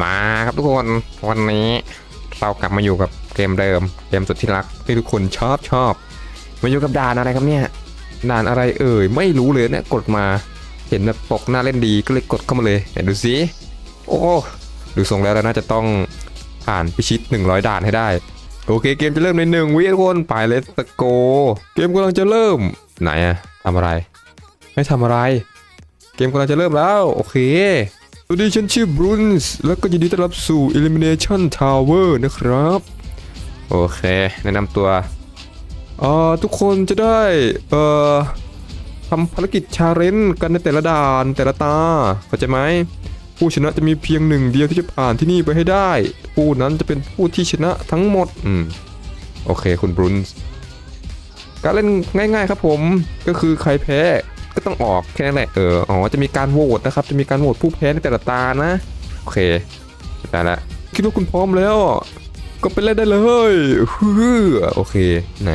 มาครับทุกคนวันนี้เรากลับมาอยู่กับเกมเดิม เกมสุดที่รักที่ทุกคนชอบชอบมาอยู่กับด่านอะไรครับเนี่ยด่านอะไรเอ่ยไม่รู้เลยเนี่ยกดมาเห็นแบบปกหน้าเล่นดีก็เลยกดเข้ามาเลยเดี๋ยวดูสิโอ้ดูทรงแล้วเราน่าจะต้องผ่านพิชิต 100 ด่านให้ได้ โอเคเกมจะเริ่มในหนึ่งวิทุกคนไปเลสโก เกมกำลังจะเริ่มไหนอะทำอะไร ไม่ทำอะไร เกมกำลังจะเริ่มแล้ว โอเค สวัสดีฉันชื่อบรูนส์แล้วก็ยินดีต้อนรับสู่ Elimination Tower นะครับ โอเค แนะนำตัวเอ่อทุกคนจะได้เอ่อทำภารกิจชาเลนจ์กันในแต่ละด่านแต่ละตาเข้าใจไหมผู้ชนะจะมีเพียงหนึ่งเดียวที่จะผ่านที่นี่ไปให้ได้ ผู้นั้นจะเป็นผู้ที่ชนะทั้งหมดอืมโอเคคุณบรูนส์การเล่นง่าย ๆ ครับผมก็คือใครแพ้ ก็ต้องออกแค่นั้นแหละเอออ๋อจะมีการโหวตนะครับ จะมีการโหวตผู้แพ้ในแต่ละตานะโอเคแต่ละคิดว่าคุณพร้อมแล้ว ก็ไปเล่นได้เลยฮือโอเคไหน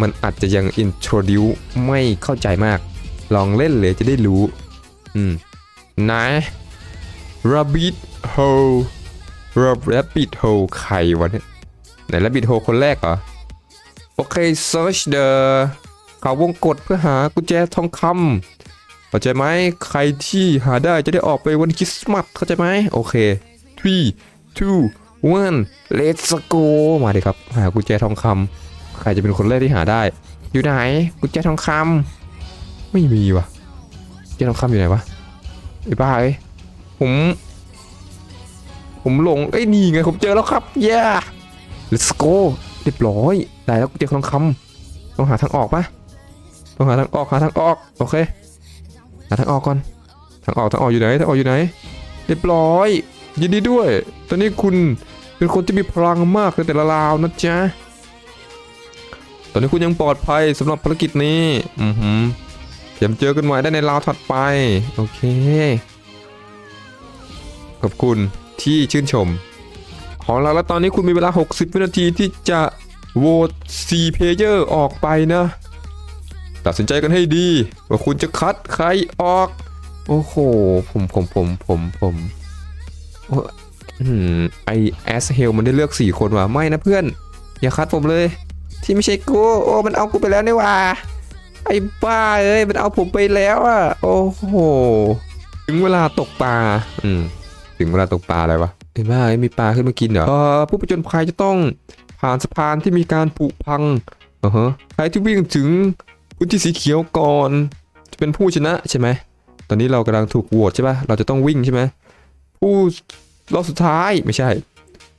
มันอาจจะยัง introduce ไม่เข้าใจมาก ลองเล่นเลยจะได้รู้ อืมไหน rabbit hole rabbit hole ใครวะเนี่ยไหน rabbit hole คนแรกเหรอ โอเค search the เขาวงกดเพื่อหากุญแจทองคำเข้าใจไหมใครที่หาได้จะได้ออกไปวันคริสต์มาสเข้าใจไหมโอเค three two one let's go มาดิครับ หากุญแจทองคำใครจะเป็นคนแรกที่หาได้ อยู่ไหนกุญแจทองคำไม่มีวะกุญแจทองคำอยู่ไหนวะไอ้บ้าเอ้ยผม ผมหลงเอ้นี่ไงผมเจอแล้วครับเย้ let's go เรียบร้อยได้แล้วกุญแจทองคำต้องหาทางออกปะ ต้องหาทางออกหาทางออกโอเคหาทางออกก่อนทางออกทางออกอยู่ไหนทางออกอยู่ไหนเรียบร้อย ยินดีด้วย ตอนนี้คุณเป็นคนที่มีพลังมากในแต่ละราวนะจ๊ะตอนนี้คุณยังปลอดภัยสำหรับภารกิจนี้อือหือเตรียมเจอกันใหม่ได้ในราวถัดไป โอเคขอบคุณที่ชื่นชม ของเราแล้วตอนนี้คุณมีเวลา 60 วินาทีที่จะโหวต4เพลเยอร์ออกไปนะ ตัดสินใจกันให้ดี ว่าคุณจะคัดใครออก โอ้โห ผมผมผมผมผมอ้อืมไอแอสเฮลมันได้เลือก 4 คนว่ะไม่นะเพื่อน อย่าคัดผมเลย ที่ไม่ใช่กู โอ้ มันเอากูไปแล้วนี่ว่ะไอ้บ้าเอ้ยมันเอาผมไปแล้วอะ โอ้โห ถึงเวลาตกปลาอืมถึงเวลาตกปลาอะไรวะไอ้บ้าเอ้ยมีปลาขึ้นมากินเหรออผู้ผจญภัยจะต้องผ่านสะพานที่มีการผุพังอ่าฮะใครที่วิ่งถึง พื้นที่สีเขียวก่อน จะเป็นผู้ชนะใช่ไหม ตอนนี้เรากำลังถูกโหวตใช่ปะเราจะต้องวิ่งใช่ไหมผู้รอบสุดท้ายไม่ใช่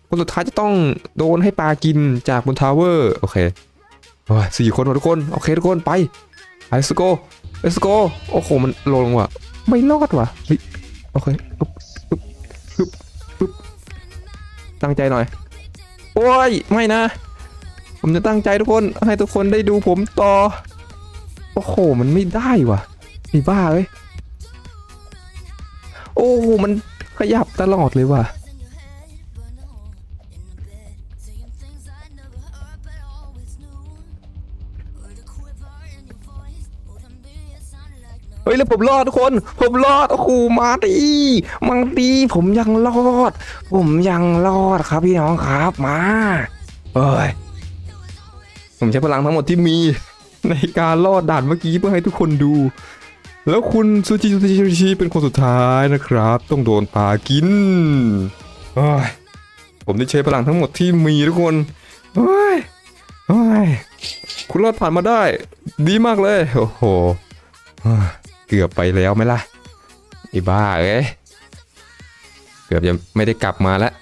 คนสุดท้ายจะต้องโดนให้ปลากินจากบนทาวเวอร์ โอเคโอ้สี่คนทุกคน โอเคทุกคนไปไปสโกเลสโกโอ้โห มันลงว่ะ ไม่รอดว่ะเฮ้ยโอเคปึ๊บปึ๊บปึ๊บปึ๊บตั้งใจหน่อย โอ้ย ไม่นะ ผมจะตั้งใจทุกคน ให้ทุกคนได้ดูผมต่อ โอ้โห มันไม่ได้ว่ะไอ้บ้าเอ้ย โอ้โห มันขยับตลอดเลยว่ะ เฮ้ย แล้วผมรอดทุกคน ผมรอด โอ้โห มาดีมังดีผมยังรอด ผมยังรอดครับพี่น้องครับ มาเอ้ย ผมใช้พลังทั้งหมดที่มี ในการรอดด่านเมื่อกี้เพื่อให้ทุกคนดู แล้วคุณซูจิซูจิซูจิเป็นคนสุดท้ายนะครับ ต้องโดนปลากินเอ้ยผมได้ใช้พลังทั้งหมดที่มีทุกคนเฮ้ยเฮ้ยคุณรอดผ่านมาได้ ดีมากเลย โอ้โหเฮ้ยเกือบไปแล้วไหมล่ะไอ้บ้าเอ้ยเกือบจะไม่ได้กลับมาแล้ว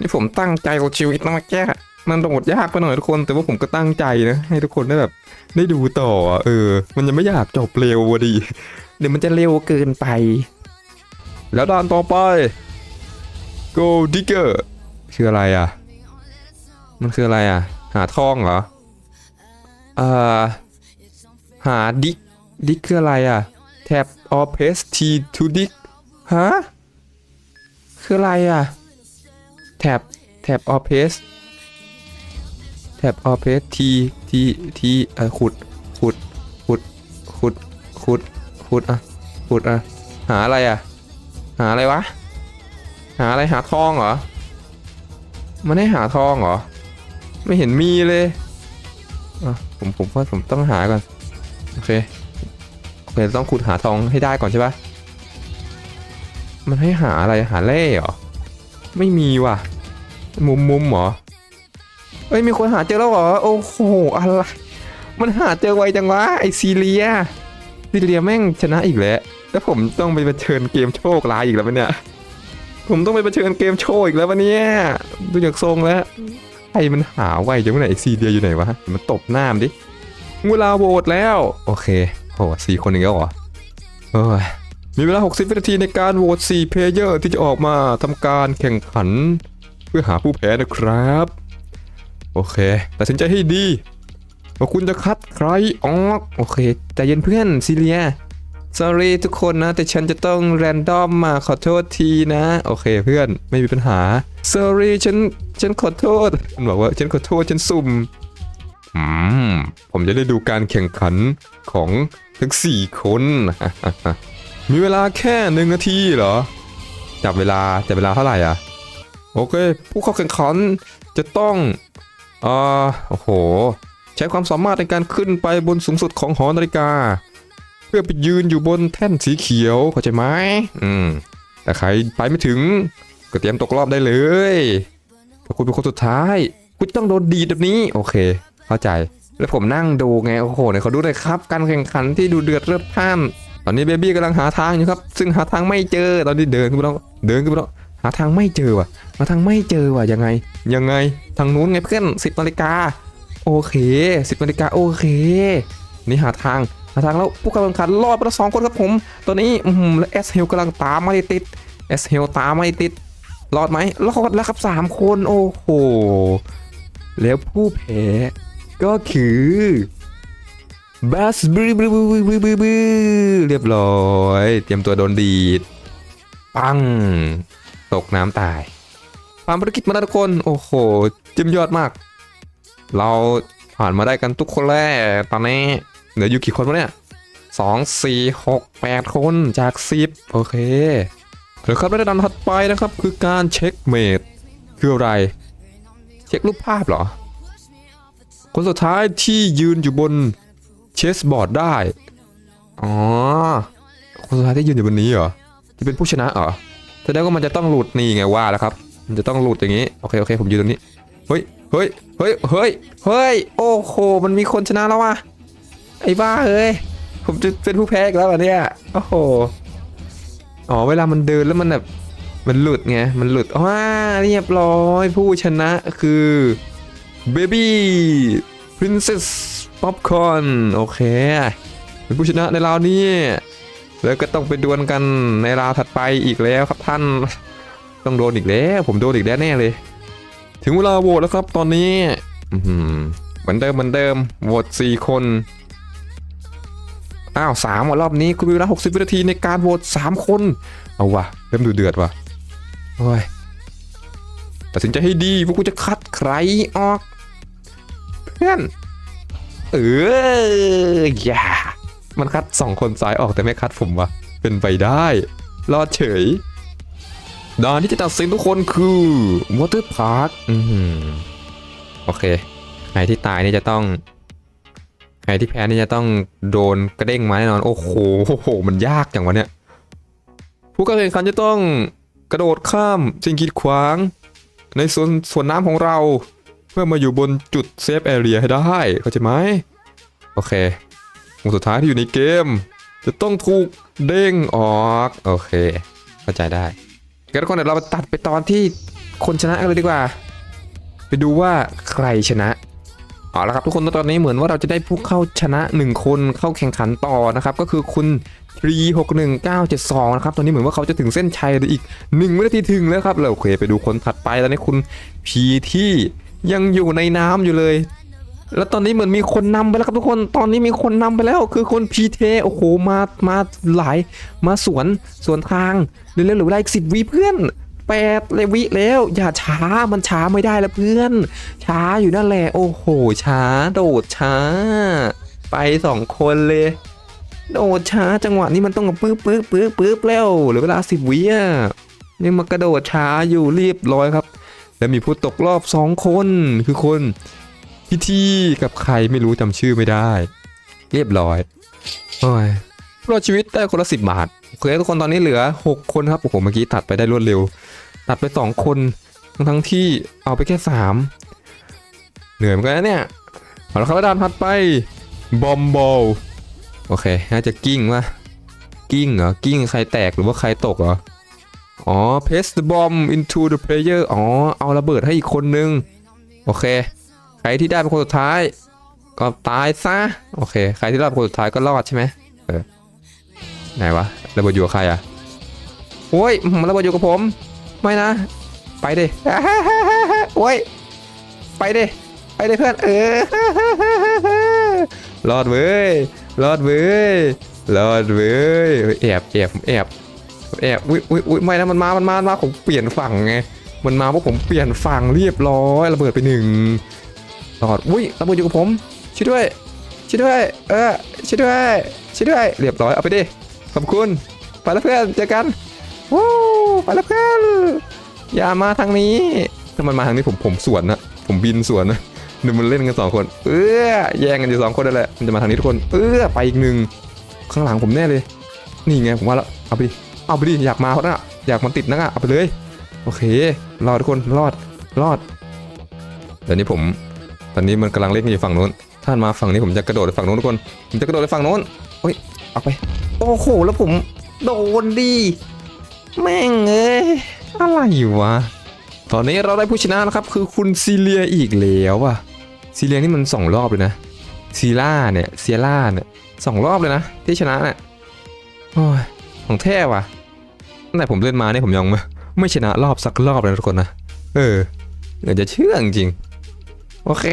นี่ผมตั้งใจเอาชีวิตมาแก้มันโดดยากไปหน่อยทุกคน แต่ว่าผมก็ตั้งใจนะ ให้ทุกคนได้แบบ ได้ดูต่ออะเออ มันยังไม่อยากจบเร็ววะดิเดี๋ยวมันจะเร็วเกินไป แล้วด่านต่อไป Go Digger คืออะไรอะ มันคืออะไรอะ หาทองเหรอเอ่อหาดิกดิกคืออะไรอะ Tap or press T to dig ฮะ คืออะไรอะ Tap Tap or press Tap or press T T T เอ่อขุดขุดขุดขุดขุดขุดอะขุดอะหาอะไรอะ หาอะไรวะ หาอะไรหาทองเหรอมันให้หาทองเหรอ ไม่เห็นมีเลยอะผมผมว่าผมต้องหาก่อนโอเคโอเคต้องขุดหาทองให้ได้ก่อนใช่ปะมันให้หาอะไรหาเล่เหรอไม่มีว่ะ มุมมุมเหรอ เอ้ยมีคนหาเจอแล้วเหรอโอ้โหอะไรมันหาเจอไวจังวะไอซีเรียซีเรียแม่งชนะอีกแล้วแล้วผมต้องไปเผชิญเกมโชคร้ายอีกแล้วปะเนี่ยผมต้องไปเผชิญเกมโชคอีกแล้วปะเนี่ยดูจากทรงแล้วใครมันหาไวจังวะเนี่ยไอซีเรียอยู่ไหนวะมันตบหน้ามนดิเวลาโหวตแล้ว โอเคโหสี่คนอีกแล้วเหรอเอ้ยมีเวลา 60 วินาทีในการโหวต4เพลเยอร์ที่จะออกมาทำการแข่งขัน เพื่อหาผู้แพ้นะครับ โอเคตัดสินใจให้ดีว่าคุณจะคัดใครออกโอเคใจเย็นเพื่อนซีเรีย sorry ทุกคนนะ แต่ฉันจะต้องแรนดอมมาขอโทษทีนะ โอเคเพื่อนไม่มีปัญหา sorry ฉันฉันขอโทษมันบอกว่าฉันขอโทษฉันสุ่มอืมผมจะได้ดูการแข่งขันของทั้ง4คนมีเวลาแค่หนึ่งนาทีเหรอ จับเวลาจับเวลาเท่าไหร่อะ โอเค ผู้เข้าแข่งขันจะต้อง อ่าโอ้โห ใช้ความสามารถในการขึ้นไปบนสูงสุดของหอนาฬิกา เพื่อไปยืนอยู่บนแท่นสีเขียวเข้าใจไหมอืมแต่ใครไปไม่ถึงก็เตรียมตกรอบได้เลยถ้าคุณเป็นคนสุดท้ายคุณต้องโดนดีแบบนี้โอเค เข้าใจแล้วผมนั่งดูไงโอ้โหเนี่ยเขาดูเลยครับ การแข่งขันที่ดูเดือดเลือดพล่าน ตอนนี้เบบี้กำลังหาทางอยู่ครับ ซึ่งหาทางไม่เจอตอนนี้เดินขึ้นไปแล้วเดินขึ้นไปแล้วาทางไม่เจอว่ะหาทางไม่เจอว่ะยังไง ยังไง ทางนู้นไงเพื่อนสิบนาฬิกาโอเคสิบนาฬิกาโอเค นี่หาทางหาทางแล้วผู้กำลังขันรอดไปแล้วสองคนครับผมตอนนี้อืมแล้วเอสเฮลกำลังตามมาติดเอสเฮลตามมาติดรอดไหมรอดแล้วครับสามคนโอ้โหแล้วผู้แพ้ก็คือบัสบรีบบบบเรียบร้อย เตรียมตัวโดนดีด ปัง ตกน้ำตายผ่านภารกิจมาแล้วทุกคน โอ้โหจิมยอดมาก เราผ่านมาได้กันทุกคนแล้วตอนนี้เหลืออยู่กี่คนวะเนี่ยสองสี่หกแปดคนจากสิบโอเคเดี๋ยวครับระดับถัดไปนะครับ คือการเช็คเมดคืออะไร เช็ครูปภาพเหรอ คนสุดท้ายที่ยืนอยู่บนเชสบอร์ดได้ อ๋อ คนสุดท้ายที่ยืนอยู่บนนี้เหรอ ที่เป็นผู้ชนะเหรอ แสดงว่ามันจะต้องหลุดนี่ไงว่าแล้วครับ มันจะต้องหลุดอย่างนี้ โอเคโอเค ผมยืนตรงนี้ เฮ้ย เฮ้ย เฮ้ย เฮ้ย เฮ้ย โอ้โห มันมีคนชนะแล้วว่ะ ไอ้บ้าเอ้ย ผมจะเป็นผู้แพ้แล้วอะเนี่ย โอ้โห อ๋อ เวลามันเดินแล้วมันแบบ มันหลุดไง มันหลุดว้าเรียบร้อย ผู้ชนะคือ Baby Princess Popcorn โอเค เป็นผู้ชนะในราวนี้ แล้วก็ต้องไปดวลกันในราวถัดไปอีกแล้วครับท่าน ต้องโดนอีกแล้ว ผมโดนอีกแล้วแน่เลย ถึงเวลาโหวตแล้วครับตอนนี้เหมือนเดิมเหมือนเดิมโหวตสี่คนอ้าวสามรอบนี้คุณมีเวลา60วินาทีในการโหวตสามคน เอาวะเริ่มดูเดือดวะโอ้ยตัดสินใจให้ดีพวกกูจะคัดใครออก เพื่อน เอออย่า มันคัดสองคนซ้ายออกแต่ไม่คัดผมวะเป็นไปได้ รอดเฉยด่านที่จะตัดสินทุกคนคือ Water Park อือหือโอเคใครที่ตายนี่จะต้องใครที่แพ้นี่จะต้องโดนกระเด้งมาแน่นอน โอ้โหโอ้โห มันยากจังวะเนี่ย ผู้เข้าแข่งขันจะต้องกระโดดข้ามสิ่งกีดขวาง ในส่วนส่วนน้ำของเรา เพื่อมาอยู่บนจุดเซฟแอเรียให้ได้ เข้าใจไหม โอเค งสุดท้ายที่อยู่ในเกม จะต้องถูกเด้งออกโอเค เข้าใจได้งั้นทุกคนเดี๋ยวเราไปตัดไปตอนที่คนชนะกันเลยดีกว่า ไปดูว่าใครชนะเอาละครับทุกคนตอนนี้เหมือนว่าเราจะได้ผู้เข้าชนะ 1 คนเข้าแข่งขันต่อนะครับ ก็คือคุณ361972 นะครับ ตอนนี้เหมือนว่าเขาจะถึงเส้นชัยในอีก1วินาทีถึงแล้วครับเราโอเคไปดูคนถัดไปตอนนี้คุณพีที่ยังอยู่ในน้ำอยู่เลย แล้วตอนนี้เหมือนมีคนนำไปแล้วครับทุกคน ตอนนี้มีคนนำไปแล้วคือคนพีเทโอ้โหมา มาหลาย มาสวนสวนทางเร็วๆหลือเวลาอีกสิบวิเพื่อนแปดเลวิแล้ว อย่าช้ามันช้าไม่ได้แล้วเพื่อน ช้าอยู่นั่นแหละ โอ้โห ช้า โดดช้า ไปสองคนเลย โดดช้าจังหวะนี้มันต้องปึ๊บปึ๊บปึ๊บปึ๊บแล้วเหลือเวลาสิบวิอะยังมากระโดดช้าอยู่รีบร้อยครับ แล้วมีผู้ตกรอบสองคนคือคน พิธีกับใครไม่รู้จำชื่อไม่ได้ เรียบร้อยโอ้ยรอดชีวิตได้คนละสิบบาทโอเคทุกคนตอนนี้เหลือ 6 คนครับโอ้โหเมื่อกี้ตัดไปได้รวดเร็ว ตัดไป 2 คน ทั้งทั้งที่เอาไปแค่ 3 เหนื่อยเหมือนกันนะเนี่ยเอาละครับดานถัดไปบอมบอลโอเคน่าจะกิ้งวะกิ้งเหรอกิ้งใครแตกหรือว่าใครตกเหรออ๋อ paste the bomb into the player อ๋อ เอาระเบิดให้อีกคนนึง โอเค รที่ได้เป็นคนสุดท้าย ก็ตายซะโอเค ใครที่รอดเป็นคนสุดท้ายก็รอดใช่ไหมเออไหนวะระเบิดอยู่กับใครอะโอ้ยมันระเบิดอยู่กับผม ไม่นะ ไปดิโอ้ยไปดิไปดิเพื่อนเออรอดเว้ยรอดเว้ยรอดเว้ยเฮ้ยแอบแอบผมแอบแอบอุ้ยอุ้ยอุ้ยไม่นะมันมามันมามันมาผมเปลี่ยนฝั่งไงมันมาเพราะผมเปลี่ยนฝั่งเรียบร้อยระเบิดไปหนึ่ง ตอดอุ้ยระเบิดอยู่กับผมช่วยด้วยช่วยด้วยเออช่วยด้วยช่วยด้วย เรียบร้อยเอาไปดิขอบคุณไปแล้วเพื่อนเจอกันวู้ไปแล้วเพื่อนอย่ามาทางนี้ถ้ามันมาทางนี้ผมผมสวนนะผมบินสวนนะดูมันเล่นกันสองคน เออแย่งกันอยู่สองคนนั่นแหละมันจะมาทางนี้ทุกคน เออไปอีกหนึ่งข้างหลังผมแน่เลย นี่ไงผมว่าแล้วเอาไปดิเอาไปดิอยากมาเขาน่ะอยากมันติดนักอะเอาไปเลย โอเค รอดทุกคนรอดรอดเดี๋ยวนี้ผม ตอนนี้มันกำลังเล่นกันอยู่ฝั่งนู้น ถ้ามันมาฝั่งนี้ผมจะกระโดดไปฝั่งนู้นทุกคน ผมจะกระโดดไปฝั่งนู้นโอ้ยเอาไป โอ้โห แล้วผมโดนดิแม่งเอ้ยอะไรวะ ตอนนี้เราได้ผู้ชนะนะครับ คือคุณซีเลียอีกแล้วอะซีเลียนี่มันสองรอบเลยนะ ซีล่าเนี่ยเซียล่าเนี่ยสองรอบเลยนะ ที่ชนะเนี่ยโอ้ยของแท้ว่ะตั้งแต่ผมเล่นมาเนี่ยผมยังไม่ไม่ชนะรอบสักรอบเลยทุกคนนะ เออเดี๋ยวจะเชื่อจริง โอเค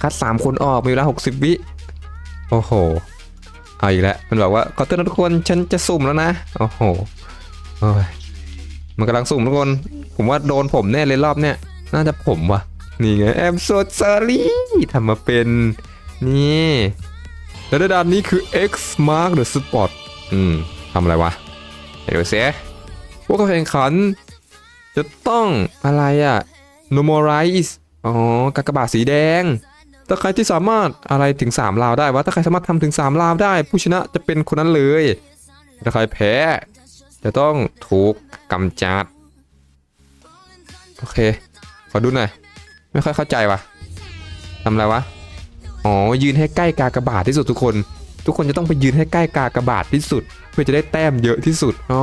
คัดสามคนออกมีเวลาหกสิบวิ โอ้โห เอาอีกแล้ว มันบอกว่าขอเตือนทุกคน ฉันจะสุ่มแล้วนะ โอ้โหโอ้ยมันกำลังสุ่มทุกคน ผมว่าโดนผมแน่เลยรอบเนี้ย น่าจะผมว่ะ นี่ไง I'm so sorry ทำมาเป็น นี่แล้วด้านนี้คือ X mark the spot อืมทำอะไรวะเดี๋ยวเสียพวกาแข่งขัน จะต้องอะไรอะ normalize อ๋อกากบาทสีแดง ถ้าใครที่สามารถอะไรถึง3ราวได้วะถ้าใครสามารถทำถึง3ราวได้ ผู้ชนะจะเป็นคนนั้นเลย ถ้าใครแพ้ จะต้องถูกกำจัด โอเค ขอดูหน่อย ไม่ค่อยเข้าใจวะทำอะไรวะ อ๋อ ยืนให้ใกล้กากบาทที่สุดทุกคน ทุกคนจะต้องไปยืนให้ใกล้กากระบาทที่สุด เพื่อจะได้แต้มเยอะที่สุดอ๋อ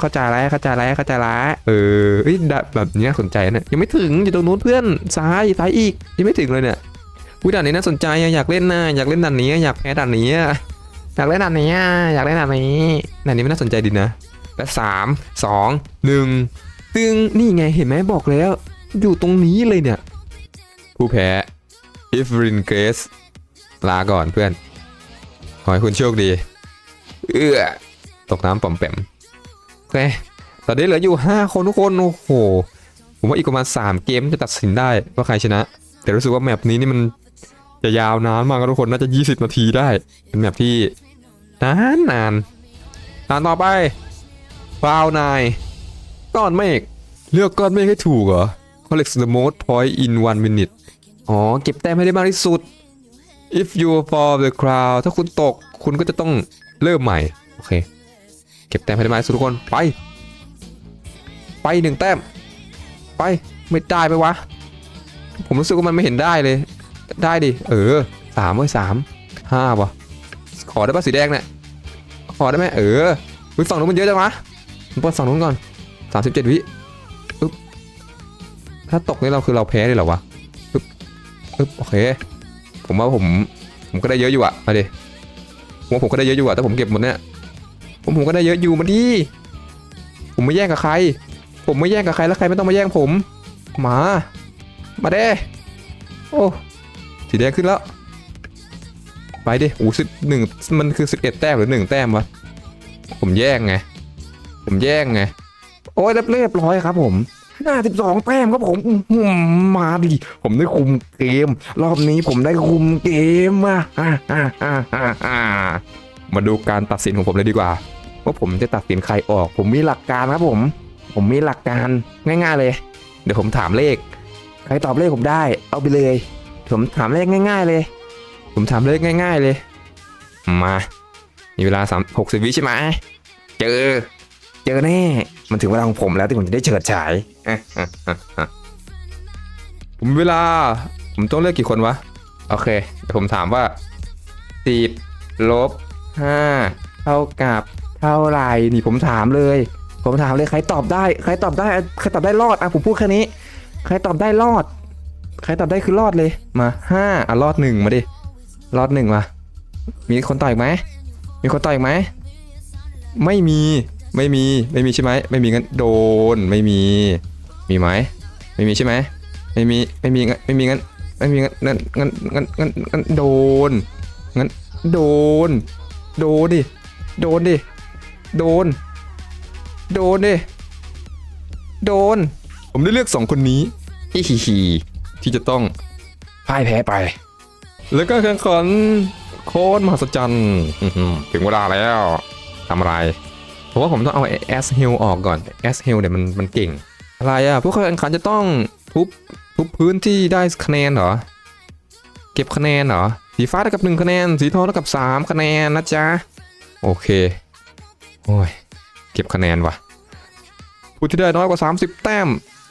เข้าใจแล้วเข้าใจแล้วเข้าใจแล้วเออเอ้ยดะแบบนี้สนใจนะยังไม่ถึงอยู่ตรงนู้นเพื่อนซ้ายซ้ายอีกยังไม่ถึงเลยเนี่ยวิด่านนี้น่าสนใจอยากเล่นนะอยากเล่นด่านนี้ อยากแพ้ด่านนี้อยากเล่นด่านนี้อยากเล่นด่านนี้ด่านนี้ไม่น่าสนใจดีนะและสามสองหนึ่งตึงนี่ไงเห็นไหมบอกแล้ว อยู่ตรงนี้เลยเนี่ย ผู้แพ้ i f r i n g r a c e ลาก่อนเพื่อน ขอให้คุณโชคดี เอื้อตกน้ำป่อมแปมโอเคตอนนี้เหลืออยู่ 5 คนทุกคน โอ้โห ผมว่าอีกประมาณ 3 เกมจะตัดสินได้ว่าใครชนะ แต่รู้สึกว่าแมปนี้นี่มันจะยาวนานมากครับทุกคนน่าจะ 20 นาทีได้ เป็นแมปที่นานนานตานต่อไปฟาวนายก้อนเมฆเลือกก้อนเมฆให้ถูกเหรอ collect the most point in one minute อ๋อ เก็บแต้มให้ได้มากที่สุด if you fall the crowd ถ้าคุณตกคุณก็จะต้องเริ่มใหม่ โอเค เก็บแต้มให้ได้มากสุดทุกคน ไป ไปหนึ่งแต้ม ไป ไม่ได้ไปวะ ผมรู้สึกว่ามันไม่เห็นได้เลย ได้ดิ เออสามเว้ยสามห้าวะขอได้ป่ะสีแดงเนี่ย ขอได้ไหมเออวิฝั่งนู้นมันเยอะจังวะผมปิดฝั่งนู้นก่อนสามสิบเจ็ดวิถ้าตกนี่เราคือเราแพ้เลยเหรอวะอึ๊บอึ๊บโอเค ผมว่าผมผมก็ได้เยอะอยู่อะมาดิผมว่าผมก็ได้เยอะอยู่อะแต่ผมเก็บหมดเนี่ยผมผมก็ได้เยอะอยู่มาดิผมไม่แย่งกับใคร ผมไม่แย่งกับใครแล้วใครไม่ต้องมาแย่งผมมา มาเด้โอ้สีแดงขึ้นแล้ว ไปดิโอ้สิบหนึ่งมันคือสิบเอ็ดแต้มหรือหนึ่งแต้มวะผมแย่งไง ผมแย่งไง โอ้ยเรียบร้อยครับผม ห้าสิบสองแต้มครับผมอื้อหือมาดิผมได้คุมเกม รอบนี้ผมได้คุมเกมอะอะอะอะอะอะมาดูการตัดสินของผมเลยดีกว่า ว่าผมจะตัดสินใครออก ผมมีหลักการครับผม ผมมีหลักการง่าย ๆเลย เดี๋ยวผมถามเลข ใครตอบเลขผมได้ เอาไปเลย ผมถามเลขง่าย ๆเลย ผมถามเลขง่าย ๆเลย มา มีเวลาสามหกสิบวิใช่ไหมเจอ จอแน่ มันถึงเวลาของผมแล้วที่ผมจะได้เฉิดฉาย ผมเวลา ผมต้องเลือกกี่คนวะ โอเค เดี๋ยวผมถามว่าสิบลบห้าเท่ากับเท่าไรนี่ผมถามเลย ผมถามเลยใครตอบได้ ใครตอบได้ ใครตอบได้รอด อะผมพูดแค่นี้ ใครตอบได้รอด ใครตอบได้คือรอดเลย มาห้าอะรอดหนึ่งมาดิ รอดหนึ่งมา มีคนต่ออีกไหม มีคนต่ออีกไหม ไม่มี ไม่มีไม่มีใช่ไหมไม่มีงั้นโดนไม่มี มีไหมไม่มีใช่ไหมไม่มีไม่มีงั้นไม่มีงั้นไม่มีงั้นงั้นงั้นงั้นงั้นงั้นโดนงั้นโดน โดนดิโดนดิโดน โดนดิโดน ผมได้เลือกสองคนนี้ฮิฮิฮิที่จะต้องพ่ายแพ้ไป แล้วก็แข่งขันโค้ดมหัศจรรย์อื้อหือถึงเวลาแล้วทำอะไร ผมว่าผมต้องเอาแอสฮิลออกก่อนแอสฮิลเนี่ยมันมันเก่ง อะไรอะผู้เข้าแข่งขันจะต้องทุบทุบพื้นที่ได้คะแนนเหรอ เก็บคะแนนเหรอ สีฟ้าเท่ากับ1คะแนน สีทองเท่ากับ 3 คะแนนนะจ๊ะ โอเค โอ้ย เก็บคะแนนวะผู้ที่ได้น้อยกว่า 30 แต้ม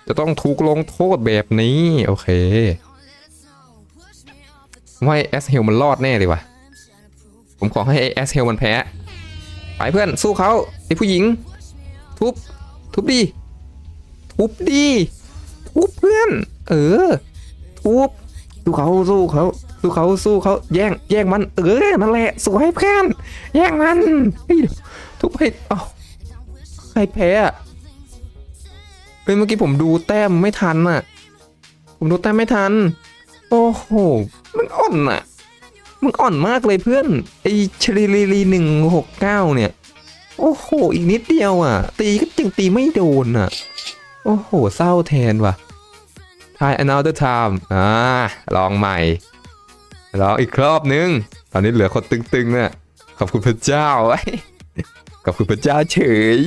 จะต้องถูกลงโทษแบบนี้ โอเคว่าไอเอสเฮลมันรอดแน่เลยวะผมขอให้ไอเอสเฮลมันแพ้ ไปเพื่อนสู้เขาไอผู้หญิง ทุบ ทุบดี ทุบดี ทุบเพื่อน เออ ทุบสู้เขาสู้เขาสู้เขาสู้เขาแย่งแย่งมันเออนั่นแหละสวยเพื่อนแย่งมันเฮ้ยทุบให้เอ้าใครแพ้อะเฮ้ยเมื่อกี้ผมดูแต้มไม่ทันอะผมดูแต้มไม่ทัน โอ้โห มันอ่อนอะ มันอ่อนมากเลยเพื่อน ไอชลีลีลีหนึ่งหกเก้าเนี่ย โอ้โห อีกนิดเดียวอะ ตีก็ยังตีไม่โดนอะ โอ้โห เศร้าแทนว่ะ try another time อ่า ลองใหม่ ลองอีกรอบนึง ตอนนี้เหลือคนตึงๆเนี่ยขอบคุณพระเจ้าไว้ขอบคุณพระเจ้าเฉย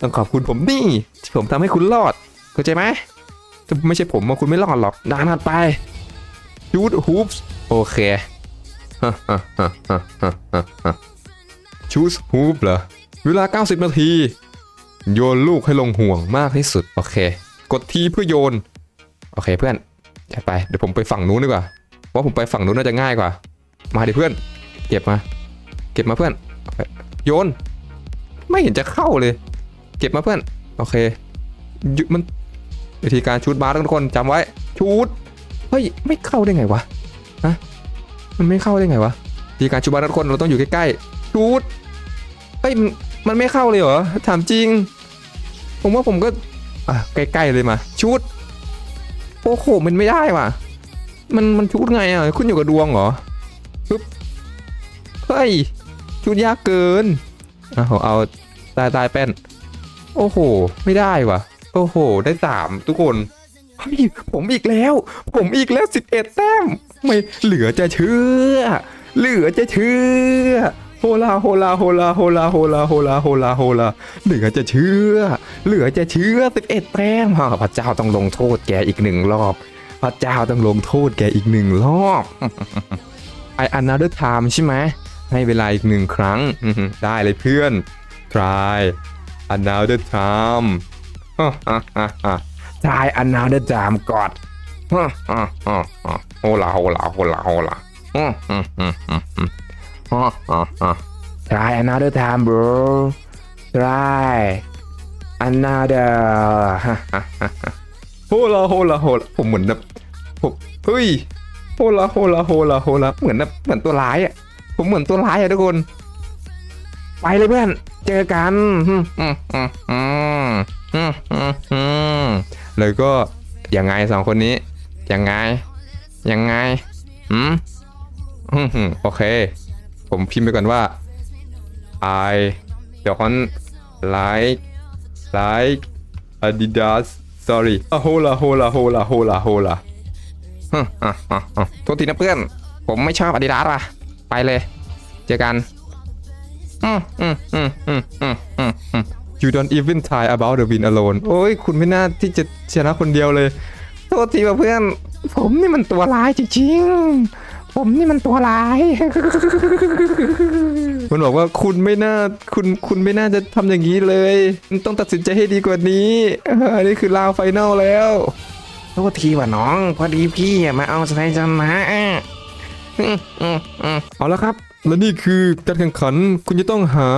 ต้องขอบคุณผมนี่ ที่ผมทำให้คุณรอด เข้าใจไหมถ้าไม่ใช่ผมมาคุณไม่รอดหรอกดานถัดไปยูดฮูปส์โอเค ชูสฮูปเหรอ เวลา 90 นาที โยนลูกให้ลงห่วงมากที่สุด โอเค กดทีเพื่อโยน โอเคเพื่อนจัดไป เดี๋ยวผมไปฝั่งนู้นดีกว่า เพราะผมไปฝั่งนู้นน่าจะง่ายกว่า มาดิเพื่อน เก็บมา เก็บมาเพื่อนโอโยน ไม่เห็นจะเข้าเลย เก็บมาเพื่อน โอเค มันวิธีการชูดบาสทุกคนจำไว้ ชูด เฮ้ย ไม่เข้าได้ไงวะ ฮะ มันไม่เข้าได้ไงวะวิธีการชูบาสทุกคนเราต้องอยู่ใกล้ๆชูดเฮ้ยมันไม่เข้าเลยเหรอถามจริง ผมว่าผมก็อะใกล้ๆเลยมาชูดโอ้โหมันไม่ได้ว่ะ มันมันชุดไงอะขึ้นอยู่กับดวงเหรอปึ๊บเฮ้ยชุดยากเกินอะผมเอาตายตายแป้น โอ้โห ไม่ได้ว่ะ โอ้โห ได้สามทุกคนเฮ้ยผมอีกแล้ว ผมอีกแล้วสิบเอ็ดแต้ม ไม่เหลือจะเชื่อ เหลือจะเชื่อโฮลาโฮลาโฮลาโฮลาโฮลาโฮลาโฮลาโฮลาเหลือจะเชื่อ เหลือจะเชื่อสิบเอ็ดแต้มพระเจ้าต้องลงโทษแกอีกหนึ่งรอบ พระเจ้าต้องลงโทษแกอีกหนึ่งรอบไอ another time ใช่ไหมให้เวลาอีกหนึ่งครั้งได้เลยเพื่อน try another time try another time กอน ฮ่าฮ่าฮ่าฮ่าโฮลาโฮลาโฮลาโฮลาอืมอืมอืมอืมอืมฮ่าฮ่าฮ่า try another time bro try another ฮ่าฮ่าฮ่าฮ่าโฮลาโฮลาโฮลาผมเหมือนแบบผมเฮ้ยโฮลาโฮลาโฮลาโฮลาเหมือนแบบเหมือนตัวร้ายอะผมเหมือนตัวร้ายอะทุกคน ไปเลยเพื่อน เจอกันอืมอืมอืมอืมอืมอืมอืมแล้วก็ยังไงสองคนนี้ ยังไง ยังไงอืมอืมอืมโอเค ผมพิมพ์ไปก่อนว่า I don't like like Adidas sorry อะโฮลาโฮลาโฮลาโฮลาโฮลาฮึ่มอะอะอะโทษทีนะเพื่อน ผมไม่ชอบอาดิดาสว่ะ ไปเลย เจอกันอืมอืมอืมอืมอืมอืมอืม You don't even try about the win alone โอ้ย คุณไม่น่าที่จะชนะคนเดียวเลย โทษทีว่าเพื่อน ผมนี่มันตัวร้ายจริงๆ ผมนี่มันตัวร้าย มันบอกว่าคุณไม่น่าคุณคุณไม่น่าจะทำอย่างนี้เลยมันต้องตัดสินใจให้ดีกว่านี้เอออันนี้คือลาวไฟนอลแล้วโทษทีว่าน้อง พอดีพี่อะมาเอาชัยชนะอืมอืมอืมเอาละครับ และนี่คือการแข่งขันคุณจะต้องหา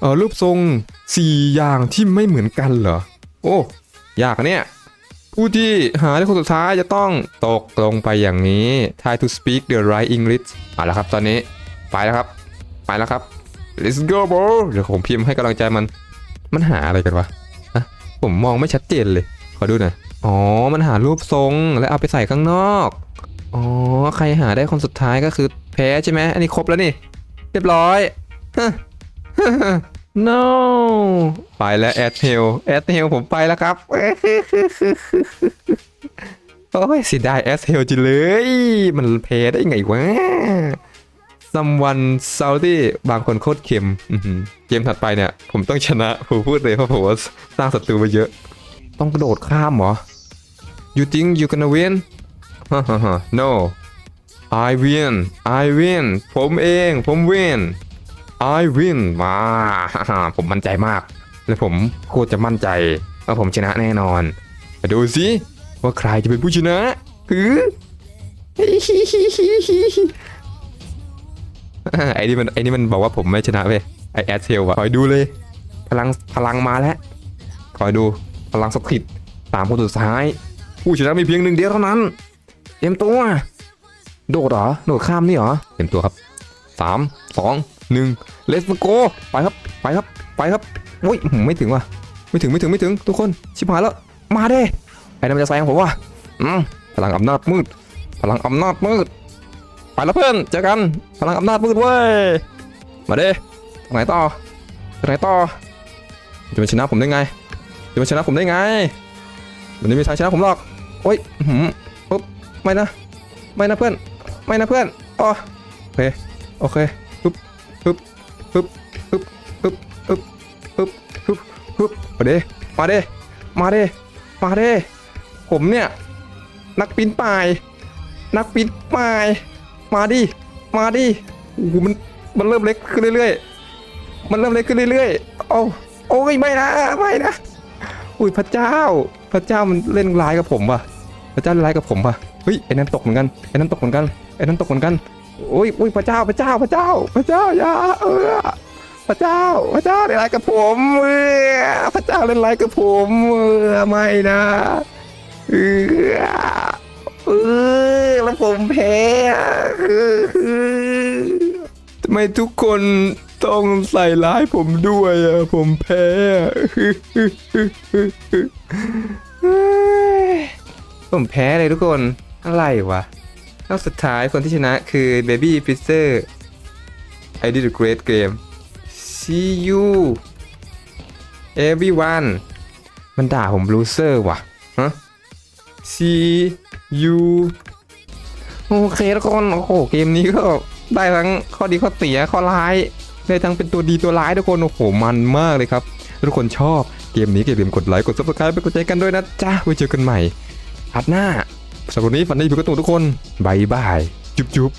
เอ่อรูปทรง 4 อย่างที่ไม่เหมือนกันเหรอ โอ้ ยากอะเนี่ย ผู้ที่หาได้คนสุดท้ายจะต้องตกลงไปอย่างนี้ try to speak the right English เอาละครับตอนนี้ไปแล้วครับ ไปแล้วครับ let's go bro เดี๋ยวผมพิมพ์ให้กำลังใจมัน มันหาอะไรกันวะฮะผมมองไม่ชัดเจนเลย ขอดูหน่อย อ๋อ มันหารูปทรงแล้วเอาไปใส่ข้างนอก อ๋อ ใครหาได้คนสุดท้ายก็คือแพ้ใช่ไหม อันนี้ครบแล้วนี่ เรียบร้อยฮะ no ไปแล้วแอดเฮลแอดเฮลผมไปแล้วครับโอ้ยเสียดายแอดเฮลจริงเลย มันแพ้ได้ไงวะ someone salty บางคนโคตรเค็มเกมถัดไปเนี่ย ผมต้องชนะ ผมพูดเลยเพราะผมว่าสร้างศัตรูมาเยอะ ต้องกระโดดข้ามเหรอ you think you gonna win no I win I win ผมเอง ผม win I win มาผมมั่นใจมาก และผมโคตรจะมั่นใจว่าผมชนะแน่นอนมาดูสิว่าใครจะเป็นผู้ชนะหือไอ้นี่มันไอ้นี่มันบอกว่าผมไม่ชนะเว้ยไอแอดเทลอะคอยดูเลย พลังพลังมาแล้วคอยดูพลังสถิตตามคนสุดท้าย ผู้ชนะมีเพียงหนึ่งเดียวเท่านั้น เตรียมตัว โดดเหรอ โดดข้ามนี่เหรอ เตรียมตัวครับสามสอง หนึ่ง let's go ไปครับไปครับไปครับโอ้ยไม่ถึงว่ะไม่ถึงไม่ถึงไม่ถึงทุกคนชิบหายแล้วมาเด้ไอ้นั่นมันจะแซงผมว่ะอืมพลังอำนาจมืด พลังอำนาจมืดไปแล้วเพื่อนเจอกันพลังอำนาจมืดเว้ยมาเด้ทางไหนต่อทางไหนต่อจะมาชนะผมได้ไงจะมาชนะผมได้ไงมันไม่มีทางชนะผมหรอกโอ้ยหืมปุ๊บไม่นะไม่นะเพื่อนไม่นะเพื่อนอ๋อโอเคโอเคปึ๊บ ปึ๊บปึ๊บปึ๊บปึ๊บปึ๊บปึ๊บปึ๊บปึ๊บมาเด้มาเด้มาเด้มาเด้ผมเนี่ย นักปีนป่าย นักปีนป่าย มาดิ มาดิโอ้โหมัน มันเริ่มเล็กขึ้นเรื่อยๆ มันเริ่มเล็กขึ้นเรื่อยๆโอ้โอ้ยไม่นะ ไม่นะ อุ้ยพระเจ้า พระเจ้ามันเล่นร้ายกับผมว่ะ พระเจ้าร้ายกับผมว่ะ เฮ้ยไอ้นั่นตกเหมือนกัน ไอ้นั่นตกเหมือนกัน ไอ้นั่นตกเหมือนกัน โอ้ยโอ้ยพระเจ้าพระเจ้าพระเจ้า พระเจ้าอย่าเออพระเจ้า พระเจ้าเล่นไรกับผมเออพระเจ้าเล่นไรกับผมเออไม่นะเออเออแล้วผมแพ้ทำไมทุกคนต้องใส่ร้ายผมด้วยอะผมแพ้ผมแพ้เลยทุกคนอะไรวะ แล้วสุดท้ายคนที่ชนะคือ Baby p i z z e r I did a great game see you everyone มันด่าผม loser ว่ะฮะ see you โอเคทุกคนโอ้โหเกมนี้ก็ได้ทั้งข้อดีข้อเสียข้อร้ายได้ทั้งเป็นตัวดีตัวร้ายทุกคนโอ้โหมันมากเลยครับทุกคนชอบเกมนี้ก็อย่าลืมกดไลค์กด subscribe ไปกดใจกันด้วยนะจ๊ะไว้เจอกันใหม่อัดหน้า สำหรับวันนี้ฝันดีผีกระตุกทุกคนบายบาย จุ๊บจุ๊บ